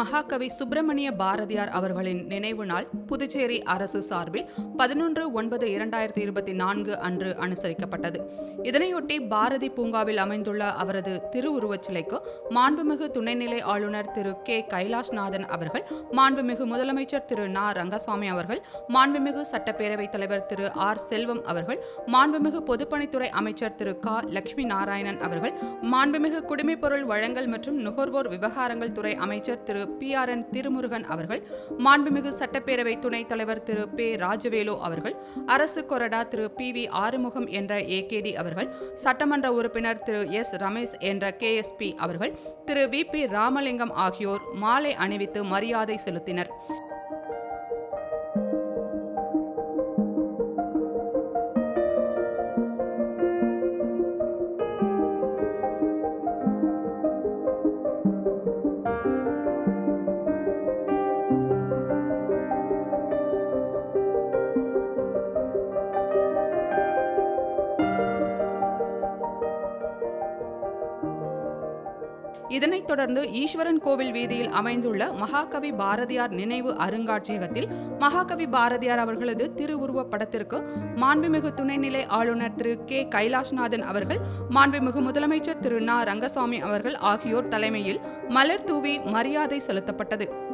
மகாகவி சுப்பிரமணிய பாரதியார் அவர்களின் நினைவு நாள் புதுச்சேரி அரசு சார்பில் பதினொன்று ஒன்பது இரண்டாயிரத்தி இருபத்தி நான்கு அன்று அனுசரிக்கப்பட்டது. இதனையொட்டி பாரதி பூங்காவில் அமைந்துள்ள அவரது திருவுருவச் சிலைக்கு மாண்புமிகு துணைநிலை ஆளுநர் திரு கே. கைலாஷ்நாதன் அவர்கள் மாண்புமிகு முதலமைச்சர் திரு நா. ரங்கசாமி அவர்கள் மாண்புமிகு சட்டப்பேரவைத் தலைவர் திரு ஆர். செல்வம் அவர்கள் மாண்புமிகு பொதுப்பணித்துறை அமைச்சர் திரு க. லட்சுமி நாராயணன் அவர்கள் மாண்புமிகு குடிமைப்பொருள் வழங்கல் மற்றும் நுகர்வோர் விவகாரங்கள் துறை அமைச்சர் Thiru P R N Thirumurugan அவர்கள் மாண்புமிகு சட்டப்பேரவை துணைத் தலைவர் திரு பே ராஜவேலு அவர்கள் அரசு கொறடா திரு பி வி ஆறுமுகம் என்ற ஏகேடி அவர்கள் சட்டமன்ற உறுப்பினர் திரு எஸ் ரமேஷ் என்ற கேஎஸ்பி அவர்கள் திரு வி பி ராமலிங்கம் ஆகியோர் மாலை அணிவித்து மரியாதை செலுத்தினர். இதனைத் தொடர்ந்து ஈஸ்வரன் கோவில் வீதியில் அமைந்துள்ள மகாகவி பாரதியார் நினைவு அருங்காட்சியகத்தில் மகாகவி பாரதியார் அவர்களது திருவுருவப் படத்திற்கு மாண்புமிகு துணைநிலை ஆளுநர் திரு கே. கைலாஷ்நாதன் அவர்கள் மாண்புமிகு முதலமைச்சர் திரு நா. ரங்கசாமி அவர்கள் ஆகியோர் தலைமையில் மலர் தூவி மரியாதை செலுத்தப்பட்டது.